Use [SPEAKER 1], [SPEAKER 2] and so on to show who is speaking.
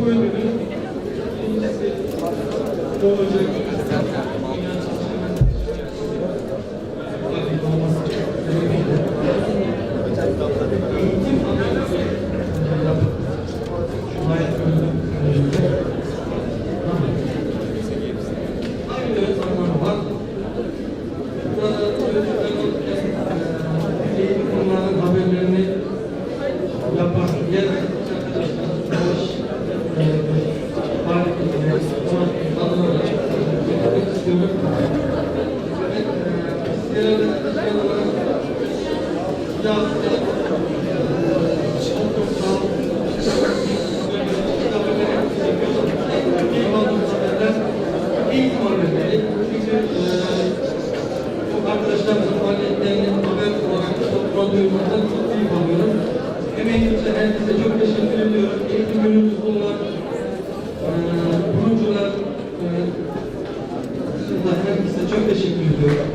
[SPEAKER 1] Bu öneri doğru arkadaşlarımızın faaliyetlerini haber olarak kontrol Emeğinize herkese çok teşekkür ediyorum. Eğitim günümüz eee kurucular, eee, herkese çok teşekkür ediyorum.